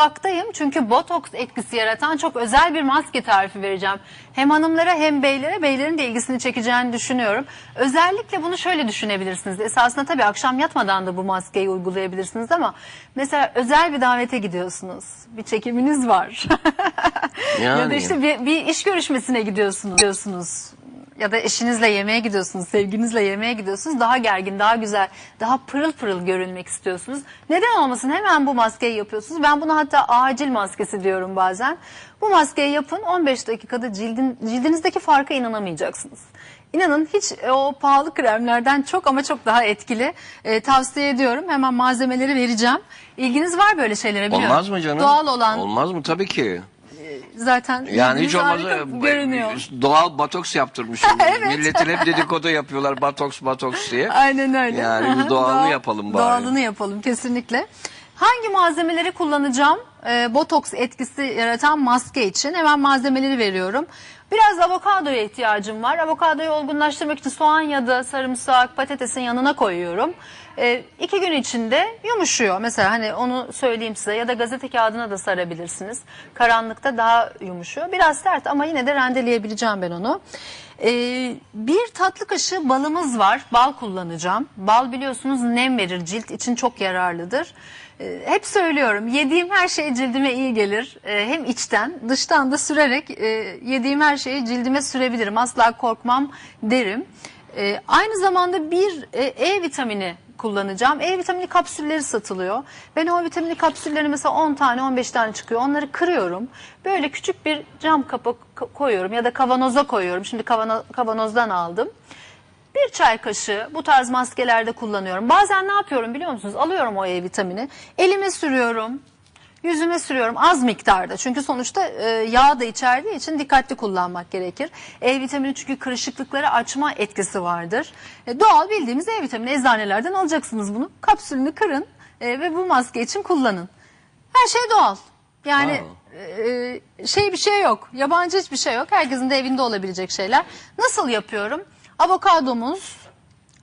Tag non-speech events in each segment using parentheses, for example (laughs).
Mutfaktayım çünkü botoks etkisi yaratan çok özel bir maske tarifi vereceğim. Hem hanımlara hem beylere, beylerin de ilgisini çekeceğini düşünüyorum. Özellikle bunu şöyle düşünebilirsiniz. Esasında tabii akşam yatmadan da bu maskeyi uygulayabilirsiniz ama mesela özel bir davete gidiyorsunuz. Bir çekiminiz var. (laughs) ya da Yani. işte bir, bir iş görüşmesine gidiyorsunuz. gidiyorsunuz. Ya da eşinizle yemeğe gidiyorsunuz, sevginizle yemeğe gidiyorsunuz. Daha gergin, daha güzel, daha pırıl pırıl görünmek istiyorsunuz. Neden olmasın hemen bu maskeyi yapıyorsunuz. Ben buna hatta acil maskesi diyorum bazen. Bu maskeyi yapın 15 dakikada cildin, cildinizdeki farka inanamayacaksınız. İnanın hiç e, o pahalı kremlerden çok ama çok daha etkili. E, tavsiye ediyorum. Hemen malzemeleri vereceğim. İlginiz var böyle şeylere biliyorum. Olmaz mı canım? Doğal olan Olmaz mı? Tabii ki. Zaten Yani hiç olmazsa harika görünüyor. doğal botoks yaptırmışım. (laughs) Evet. Milletin hep dedikodu yapıyorlar botoks botoks diye. Aynen öyle. Yani biz doğalını doğal- yapalım bari. Doğalını yapalım kesinlikle. Hangi malzemeleri kullanacağım? Ee, botoks etkisi yaratan maske için hemen malzemeleri veriyorum. Biraz avokadoya ihtiyacım var. Avokadoyu olgunlaştırmak için soğan ya da sarımsak, patatesin yanına koyuyorum. Ee, iki gün içinde yumuşuyor. Mesela hani onu söyleyeyim size ya da gazete kağıdına da sarabilirsiniz. Karanlıkta daha yumuşuyor. Biraz sert ama yine de rendeleyebileceğim ben onu. Ee, bir tatlı kaşığı balımız var. Bal kullanacağım. Bal biliyorsunuz nem verir. Cilt için çok yararlıdır. Ee, hep söylüyorum yediğim her şey cildime iyi gelir. Ee, hem içten dıştan da sürerek e, yediğim her şeyi cildime sürebilirim. Asla korkmam derim. Ee, aynı zamanda bir e, E vitamini kullanacağım. E vitamini kapsülleri satılıyor. Ben o vitamini kapsülleri mesela 10 tane 15 tane çıkıyor. Onları kırıyorum. Böyle küçük bir cam kapak ko- koyuyorum ya da kavanoza koyuyorum. Şimdi kavano- kavanozdan aldım. Bir çay kaşığı bu tarz maskelerde kullanıyorum. Bazen ne yapıyorum biliyor musunuz? Alıyorum o E vitamini. Elime sürüyorum. Yüzüme sürüyorum az miktarda. Çünkü sonuçta e, yağ da içerdiği için dikkatli kullanmak gerekir. E vitamini çünkü kırışıklıkları açma etkisi vardır. E, doğal bildiğimiz E vitamini eczanelerden alacaksınız bunu. Kapsülünü kırın e, ve bu maske için kullanın. Her şey doğal. Yani e, şey bir şey yok. Yabancı hiçbir şey yok. Herkesin de evinde olabilecek şeyler. Nasıl yapıyorum? Avokadomuz.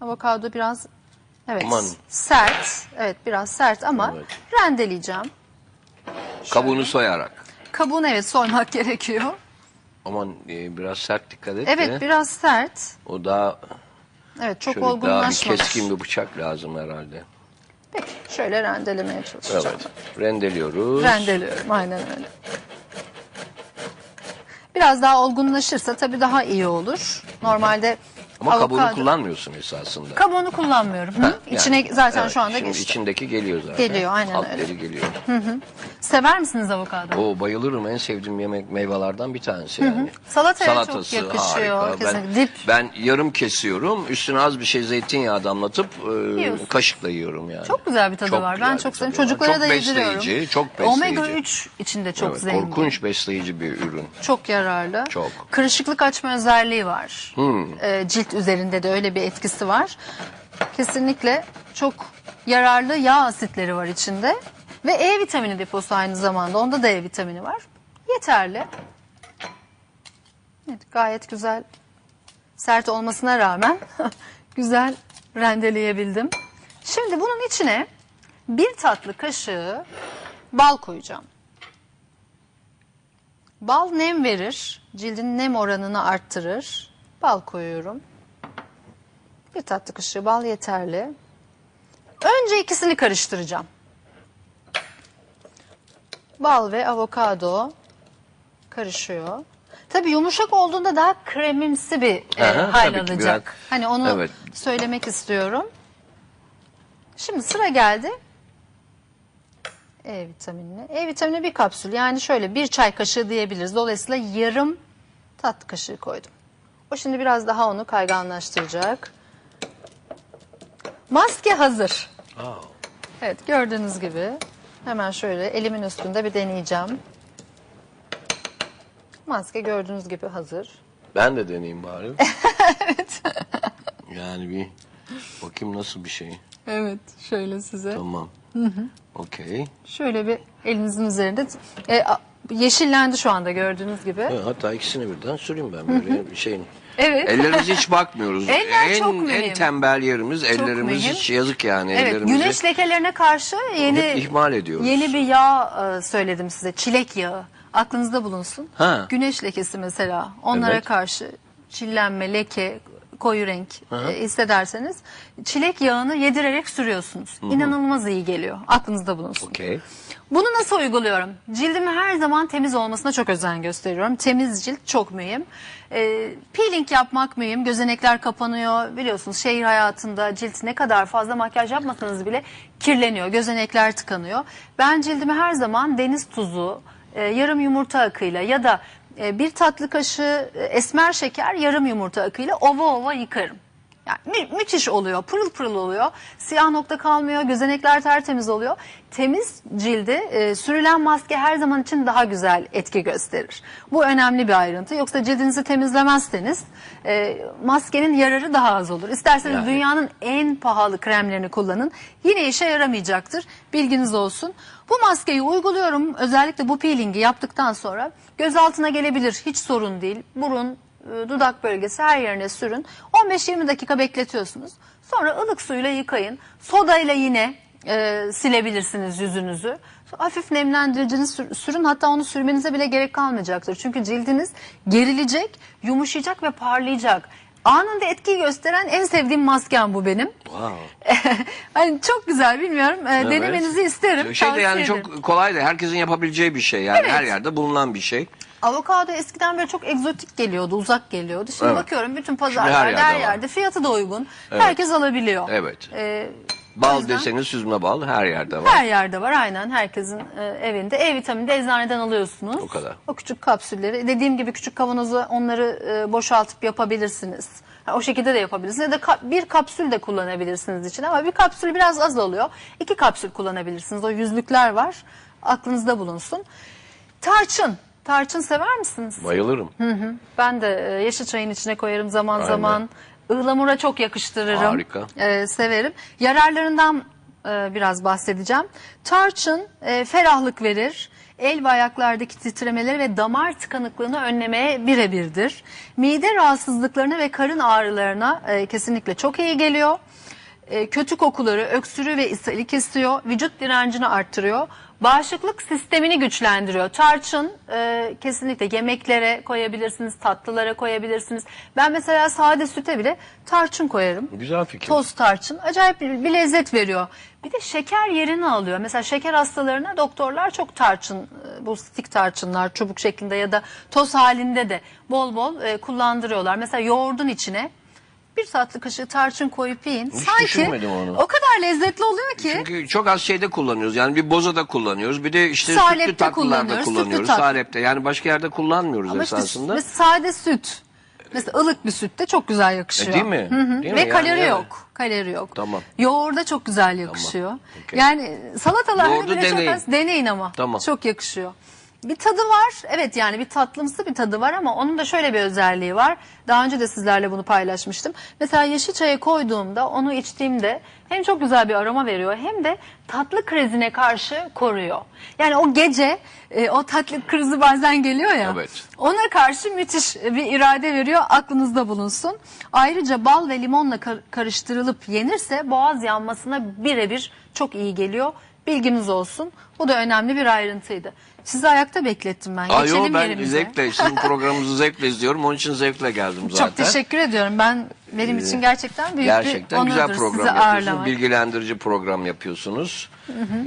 Avokado biraz evet Aman. sert. Evet biraz sert ama Evet. rendeleyeceğim. Kabuğunu soyarak. Kabuğunu evet soymak (laughs) gerekiyor. Aman e, biraz sert dikkat et Evet de. biraz sert. O daha Evet çok şöyle daha bir olgunlaşmamış. keskin bir bıçak lazım herhalde. Peki şöyle rendelemeye çalışacağım. Evet. Rendeliyoruz. Rendeliyorum aynen öyle. Biraz daha olgunlaşırsa tabii daha iyi olur. Normalde Ama kabuğunu avokado- kullanmıyorsun esasında. Kabuğunu kullanmıyorum. Hı? Yani, İçine zaten evet, şu anda şimdi geçti. içindeki geliyor zaten. Geliyor, aynen Altları öyle. geliyor. Sever misiniz avokado? Oo bayılırım en sevdiğim yemek meyvelerden bir tanesi yani. Salataya çok yakışıyor, harika. Ben. Dip. ben yarım kesiyorum. Üstüne az bir şey zeytinyağı damlatıp e, kaşıkla yiyorum yani. Çok güzel bir tadı Çok var. Ben çok seviyorum. Çocuklara çok da yediriyorum. besleyici, çok besleyici. Omega 3 içinde çok Evet, zengin. Korkunç besleyici bir ürün. Çok yararlı. Çok. Kırışıklık açma özelliği var. Hmm. Ee, cilt üzerinde de öyle bir etkisi var. Kesinlikle çok yararlı yağ asitleri var içinde. Ve E vitamini deposu aynı zamanda. Onda da E vitamini var. Yeterli. Evet, gayet güzel. Sert olmasına rağmen (laughs) güzel rendeleyebildim. Şimdi bunun içine bir tatlı kaşığı bal koyacağım. Bal nem verir. Cildin nem oranını arttırır. Bal koyuyorum. Bir tatlı kaşığı bal yeterli. Önce ikisini karıştıracağım. Bal ve avokado karışıyor. Tabii yumuşak olduğunda daha kremimsi bir e, Aha, alacak. biraz- Hani onu Evet. söylemek istiyorum. Şimdi sıra geldi e vitaminine. E vitamini bir kapsül yani şöyle bir çay kaşığı diyebiliriz. Dolayısıyla yarım tatlı kaşığı koydum. O şimdi biraz daha onu kayganlaştıracak. Maske hazır. Evet gördüğünüz gibi hemen şöyle elimin üstünde bir deneyeceğim. Maske gördüğünüz gibi hazır. Ben de deneyeyim bari. (laughs) evet. Yani bir bakayım nasıl bir şey. Evet şöyle size. Tamam. Okey. Şöyle bir elinizin üzerinde. E, yeşillendi şu anda gördüğünüz gibi. Evet, hatta ikisini birden süreyim ben böyle bir şeyin. Evet. Ellerimize hiç bakmıyoruz. Eller en, çok mühim. en tembel yerimiz ellerimiz mühim. hiç yazık yani Evet, ellerimizi. güneş lekelerine karşı yeni Hep ihmal ediyoruz. Yeni bir yağ e, söyledim size. Çilek yağı. Aklınızda bulunsun. Ha. Güneş lekesi mesela. Onlara Evet. karşı çillenme, leke, koyu renk e, hissederseniz çilek yağını yedirerek sürüyorsunuz. İnanılmaz iyi geliyor. Aklınızda bulunsun. Okey. Bunu nasıl uyguluyorum? Cildimi her zaman temiz olmasına çok özen gösteriyorum. Temiz cilt çok mühim. Ee, peeling yapmak mühim. Gözenekler kapanıyor. Biliyorsunuz şehir hayatında cilt ne kadar fazla makyaj yapmasanız bile kirleniyor. Gözenekler tıkanıyor. Ben cildimi her zaman deniz tuzu, e, yarım yumurta akıyla ya da e, bir tatlı kaşığı e, esmer şeker yarım yumurta akıyla ova ova yıkarım. Yani mü- müthiş oluyor, pırıl pırıl oluyor. Siyah nokta kalmıyor, gözenekler tertemiz oluyor. Temiz cilde e, sürülen maske her zaman için daha güzel etki gösterir. Bu önemli bir ayrıntı. Yoksa cildinizi temizlemezseniz e, maskenin yararı daha az olur. İsterseniz Yani. dünyanın en pahalı kremlerini kullanın. Yine işe yaramayacaktır. Bilginiz olsun. Bu maskeyi uyguluyorum. Özellikle bu peelingi yaptıktan sonra göz altına gelebilir. Hiç sorun değil. Burun, dudak bölgesi her yerine sürün. 15-20 dakika bekletiyorsunuz. Sonra ılık suyla yıkayın. Soda ile yine e, silebilirsiniz yüzünüzü. Hafif nemlendiricini sür- sürün hatta onu sürmenize bile gerek kalmayacaktır. Çünkü cildiniz gerilecek, yumuşayacak ve parlayacak. Anında etki gösteren en sevdiğim maskem bu benim. Wow. (laughs) hani çok güzel bilmiyorum. E, Evet. Denemenizi isterim. Şey de tavsiye yani ederim. çok kolay da herkesin yapabileceği bir şey yani Evet. her yerde bulunan bir şey. Avokado eskiden böyle çok egzotik geliyordu, uzak geliyordu. Şimdi Evet. bakıyorum bütün her pazarlarda her yerde yerde, var. fiyatı da uygun. Herkes alabiliyor. Evet. Ee, Bal yüzden deseniz süzme bal her yerde var. Her yerde var aynen herkesin e, evinde. E vitamini de eczaneden alıyorsunuz. O kadar. O küçük kapsülleri. Dediğim gibi küçük kavanozu onları e, boşaltıp yapabilirsiniz. Ha, o şekilde de yapabilirsiniz. Ya da ka- bir kapsül de kullanabilirsiniz için ama bir kapsül biraz az oluyor. İki kapsül kullanabilirsiniz. O yüzlükler var. Aklınızda bulunsun. Tarçın. Tarçın sever misiniz? Bayılırım. Ben de e, yeşil çayın içine koyarım zaman Aynen. zaman. Ihlamura çok yakıştırırım. Harika. E, severim. Yararlarından e, biraz bahsedeceğim. Tarçın e, ferahlık verir. El ve ayaklardaki titremeleri ve damar tıkanıklığını önlemeye birebirdir. Mide rahatsızlıklarına ve karın ağrılarına e, kesinlikle çok iyi geliyor. E, kötü kokuları, öksürüğü ve ishali kesiyor. Vücut direncini arttırıyor. Bağışıklık sistemini güçlendiriyor. Tarçın e, kesinlikle yemeklere koyabilirsiniz, tatlılara koyabilirsiniz. Ben mesela sade süte bile tarçın koyarım. Güzel fikir. Toz tarçın acayip bir, bir lezzet veriyor. Bir de şeker yerini alıyor. Mesela şeker hastalarına doktorlar çok tarçın, e, bu stik tarçınlar çubuk şeklinde ya da toz halinde de bol bol e, kullandırıyorlar. Mesela yoğurdun içine bir tatlı kaşığı tarçın koyup yiyin. Hiç Sanki düşünmedim onu. o kadar lezzetli oluyor ki. Çünkü çok az şeyde kullanıyoruz. Yani bir bozada kullanıyoruz. Bir de işte Salepte sütlü tatlılarda kullanıyoruz, kullanıyoruz. sütlü tatlı. Salepte. Yani başka yerde kullanmıyoruz Ama işte esasında. mesela sade süt. Mesela ılık bir süt de çok güzel yakışıyor. E, değil mi? Hı hı. Değil mi? Ve Yani kalori evet. yok. Kalori yok. Tamam. Yoğurda çok güzel yakışıyor. Okey. Yani salatalarda Yoğurdu bile deneyin. çok az deneyin ama. Tamam. Çok yakışıyor. Bir tadı var. Evet yani bir tatlımsı bir tadı var ama onun da şöyle bir özelliği var. Daha önce de sizlerle bunu paylaşmıştım. Mesela yeşil çaya koyduğumda onu içtiğimde hem çok güzel bir aroma veriyor hem de tatlı krizine karşı koruyor. Yani o gece e, o tatlı krizi bazen geliyor ya. Evet. Ona karşı müthiş bir irade veriyor. Aklınızda bulunsun. Ayrıca bal ve limonla kar- karıştırılıp yenirse boğaz yanmasına birebir çok iyi geliyor. Bilginiz olsun. Bu da önemli bir ayrıntıydı. Sizi ayakta beklettim ben. Aa, Geçelim yo, ben yerimize. zevkle, (laughs) sizin programınızı zevkle izliyorum. Onun için zevkle geldim zaten. Çok teşekkür ediyorum. Ben benim için gerçekten büyük Gerçekten bir güzel onurdur program sizi yapıyorsunuz. ağırlamak. Bilgilendirici program yapıyorsunuz.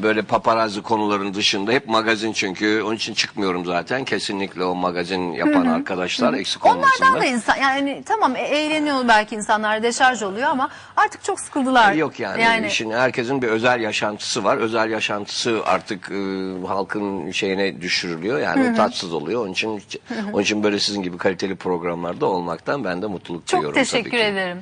Böyle paparazzi konuların dışında hep magazin çünkü. Onun için çıkmıyorum zaten. Kesinlikle o magazin yapan arkadaşlar eksik Onlardan olmasınlar. da insan yani tamam e- eğleniyor belki insanlar deşarj oluyor ama artık çok sıkıldılar. Yok yani, işin herkesin bir özel yaşantısı var. Özel yaşantısı artık e, halkın şeyine düşürülüyor. Yani o tatsız oluyor. Onun için onun için böyle sizin gibi kaliteli programlarda olmaktan ben de mutluluk çok duyuyorum tabii teşekkür ki. ederim.